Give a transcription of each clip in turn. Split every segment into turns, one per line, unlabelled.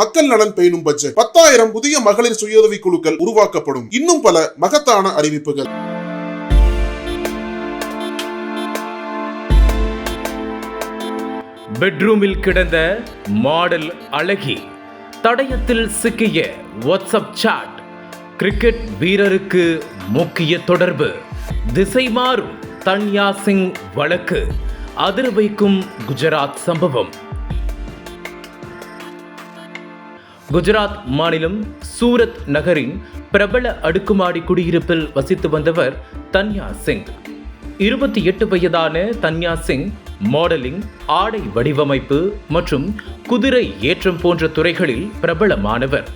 மக்கள் நலன் பேணும் பட்ஜெட். பத்தாயிரம் புதிய மகளிர் சுயுதவி குழுக்கள் உருவாக்கப்படும். இன்னும் பல மகத்தான அறிவிப்புகள்.
பெட்ரூமில் கிடந்த மாடல் அழகி தடயத்தில் சிக்கிய வாட்ஸ்அப் சாட் கிரிக்கெட் வீரருக்கு முக்கிய தொடர்பு. திசை மாறும் தன்யா சிங் வழக்கு அதிர் வைக்கும் குஜராத் சம்பவம். குஜராத் மாநிலம் சூரத் நகரின் பிரபல அடுக்குமாடி குடியிருப்பில் வசித்து வந்தவர் தன்யா சிங். இருபத்தி எட்டு வயதான தன்யா சிங் மாடலிங் ஆடை வடிவமைப்பு மற்றும் குதிரை ஏற்றம் போன்ற துறைகளில் பிரபலமானவர்.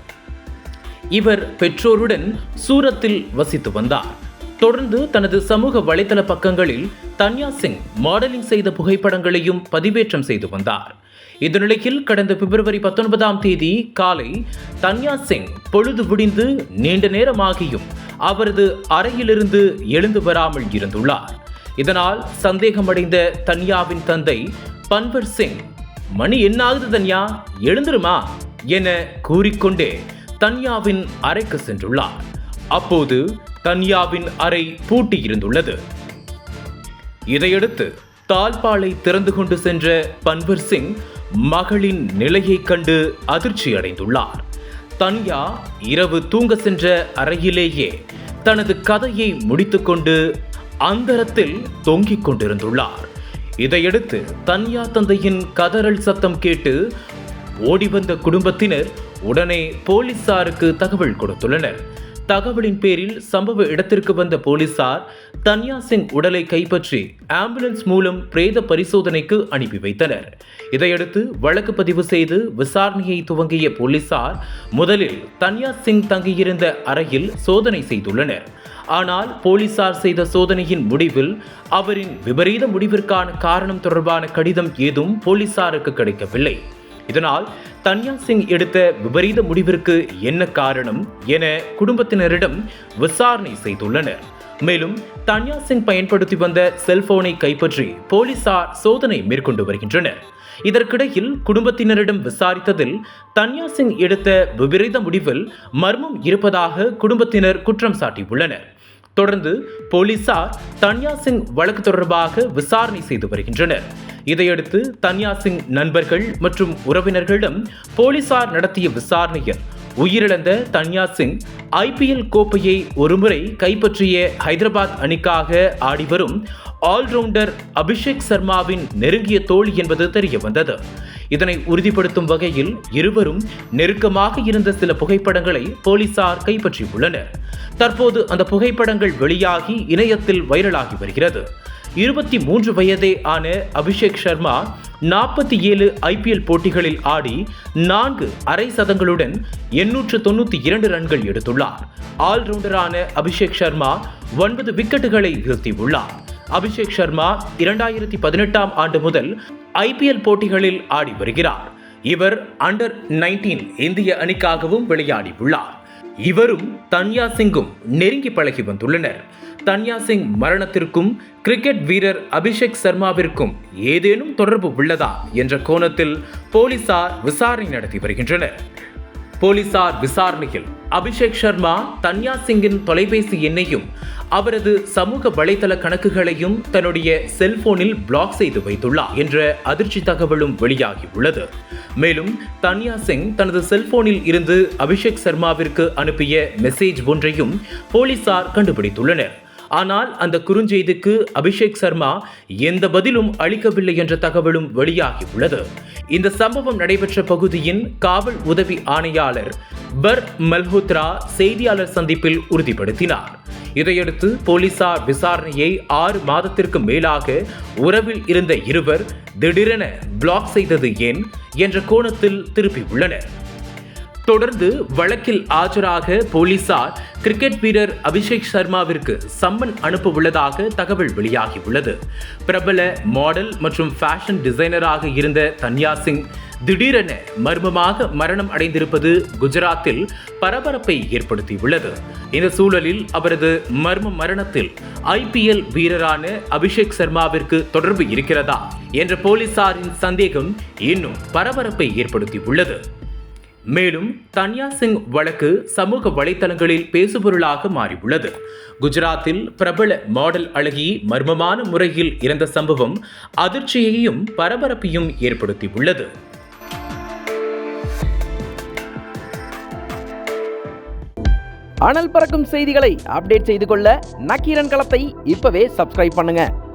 இவர் பெற்றோருடன் சூரத்தில் வசித்து வந்தார். தொடர்ந்து தனது சமூக வலைதள பக்கங்களில் தன்யா சிங் மாடலிங் செய்த புகைப்படங்களையும் பதிவேற்றம் செய்து வந்தார். இந்த நிலையில் கடந்த பிப்ரவரி பத்தொன்பதாம் தேதி காலை தன்யா சிங் பொழுது விடிந்து நீண்ட நேரமாகியும் அவரது அறையிலிருந்து எழுந்து வராமல் இருந்துள்ளார். இதனால் சந்தேகமடைந்த தன்யாவின் தந்தை பன்வர் சிங் மணி என்ன ஆகுது தன்யா? எழுந்துருமா? என கூறிக்கொண்டே தன்யாவின் அறைக்கு சென்றுள்ளார். அப்போது தன்யாவின் அறை பூட்டியிருந்துள்ளது. இதையடுத்து தாழ்பாலை திறந்து கொண்டு சென்ற பன்வர் சிங் மகளின் நிலையைக் கண்டு அதிர்ச்சி அடைந்துள்ளார் தன்யா இரவு தூங்க சென்ற அறையிலேயே தனது கதையை முடித்துக்கொண்டு அந்தரத்தில் தொங்கிக் கொண்டிருந்துள்ளார். இதையடுத்து தன்யா தந்தையின் கதறல் சத்தம் கேட்டு ஓடிவந்த குடும்பத்தினர் உடனே போலீசாருக்கு தகவல் கொடுத்துள்ளனர். தகவலின் பேரில் சம்பவ இடத்திற்கு வந்த போலீசார் தன்யா சிங் உடலை கைப்பற்றி ஆம்புலன்ஸ் மூலம் பிரேத பரிசோதனைக்கு அனுப்பி வைத்தனர். இதையடுத்து வழக்கு பதிவு செய்து விசாரணையை துவங்கிய போலீசார் முதலில் தன்யா சிங் தங்கியிருந்த அறையில் சோதனை செய்துள்ளனர். ஆனால் போலீசார் செய்த சோதனையின் முடிவில் அவரின் விபரீத முடிவிற்கான காரணம் தொடர்பான கடிதம் ஏதும் போலீசாருக்கு கிடைக்கவில்லை. இதனால் தன்யா சிங் எடுத்த விபரீத முடிவிற்கு என்ன காரணம் என குடும்பத்தினரிடம் விசாரணை செய்துள்ளனர். மேலும் தன்யா சிங் பயன்படுத்தி வந்த செல்போனை கைப்பற்றி போலீசார் சோதனை மேற்கொண்டு வருகின்றனர். இதற்கிடையில் குடும்பத்தினரிடம் விசாரித்ததில் தன்யா சிங் எடுத்த விபரீத முடிவில் மர்மம் இருப்பதாக குடும்பத்தினர் குற்றம் சாட்டியுள்ளனர். தொடர்ந்து போலீசார் தன்யா சிங் வழக்கு தொடர்பாக விசாரணை செய்து வருகின்றனர். இதையடுத்து தன்யா சிங் நண்பர்கள் மற்றும் உறவினர்களிடம் போலீசார் நடத்திய விசாரணையில் உயிரிழந்த தன்யா சிங் ஐபிஎல் கோப்பையை ஒருமுறை கைப்பற்றிய ஹைதராபாத் அணிக்காக ஆடிவரும் ஆல்ரவுண்டர் அபிஷேக் சர்மாவின் நெருங்கிய தோழி என்பது தெரிய வந்தது இதனை உறுதிப்படுத்தும் வகையில் இருவரும் நெருக்கமாக இருந்த சில புகைப்படங்களை போலீசார் கைப்பற்றியுள்ளனர். தற்போது அந்த புகைப்படங்கள் வெளியாகி இணையத்தில் வைரலாகி வருகிறது. இருபத்தி மூன்று வயதே ஆன அபிஷேக் சர்மா நாற்பத்தி ஏழு ஐபிஎல் போட்டிகளில் ஆடி நான்கு அரை சதங்களுடன் எண்ணூற்று தொண்ணூற்றி இரண்டு ரன்கள் எடுத்துள்ளார். ஆல்ரவுண்டரான அபிஷேக் சர்மா ஒன்பது விக்கெட்டுகளை வீழ்த்தியுள்ளார். அபிஷேக் சர்மா இரண்டாயிரத்தி பதினெட்டாம் ஆண்டு முதல் ஐபிஎல் போட்டிகளில் ஆடி வருகிறார். இவர் அண்டர் நைன்டீன் இந்திய அணிக்காகவும் விளையாடி உள்ளார் இவரும் தன்யா சிங்கும் நெருங்கி பழகி வந்துள்ளனர். தன்யா சிங் மரணத்திற்கும் கிரிக்கெட் வீரர் அபிஷேக் சர்மாவிற்கும் ஏதேனும் தொடர்பு உள்ளதா என்ற கோணத்தில் போலீசார் விசாரணை நடத்தி வருகின்றனர். போலீசார் விசாரணையில் அபிஷேக் சர்மா தன்யா சிங்கின் தொலைபேசி எண்ணையும் அவரது சமூக வலைதள கணக்குகளையும் தன்னுடைய செல்போனில் பிளாக் செய்து வைத்துள்ளார் என்ற அதிர்ச்சி தகவலும் வெளியாகி உள்ளது. மேலும் தன்யா சிங் தனது செல்போனில் இருந்து அபிஷேக் சர்மாவிற்கு அனுப்பிய மெசேஜ் ஒன்றையும் போலீசார் கண்டுபிடித்துள்ளனர். ஆனால் அந்த குறுஞ்செய்திக்கு அபிஷேக் சர்மா எந்த பதிலும் அளிக்கவில்லை என்ற தகவலும் வெளியாகி உள்ளது இந்த சம்பவம் நடைபெற்ற பகுதியின் காவல் உதவி ஆணையாளர் பர் மல்ஹோத்ரா செய்தியாளர் சந்திப்பில் உறுதிப்படுத்தினார். இதையடுத்து போலீசார் விசாரணையை ஆறு மாதத்திற்கு மேலாக உறவில் இருந்த இருவர் திடீரென பிளாக் செய்தது ஏன் என்ற கோணத்தில் திருப்பியுள்ளனர். தொடர்ந்து வழக்கில் ஆஜராக போலீசார் கிரிக்கெட் வீரர் அபிஷேக் சர்மாவிற்கு சம்மன் அனுப்ப உள்ளதாக தகவல் வெளியாகியுள்ளது. பிரபல மாடல் மற்றும் ஃபேஷன் டிசைனராக இருந்த தன்யா சிங் திடீரென மர்மமாக மரணம் அடைந்திருப்பது குஜராத்தில் பரபரப்பை ஏற்படுத்தியுள்ளது. இந்த சூழலில் அவரது மர்ம மரணத்தில் ஐபிஎல் வீரரான அபிஷேக் சர்மாவிற்கு தொடர்பு இருக்கிறதா என்ற போலீசாரின் சந்தேகம் இன்னும் பரபரப்பை ஏற்படுத்தியுள்ளது. மேலும் தன்யா சிங் வழக்கு சமூக வலைத்தளங்களில் பேசுபொருளாக மாறியுள்ளது. குஜராத்தில் பிரபல மாடல் அழகி மர்மமான முறையில் இறந்த சம்பவம் அதிர்ச்சியையும் பரபரப்பையும் ஏற்படுத்தியுள்ளது.
அனல் பறக்கும் செய்திகளை அப்டேட் செய்து கொள்ள நக்கீரன் களத்தை இப்பவே சப்ஸ்கிரைப் பண்ணுங்க.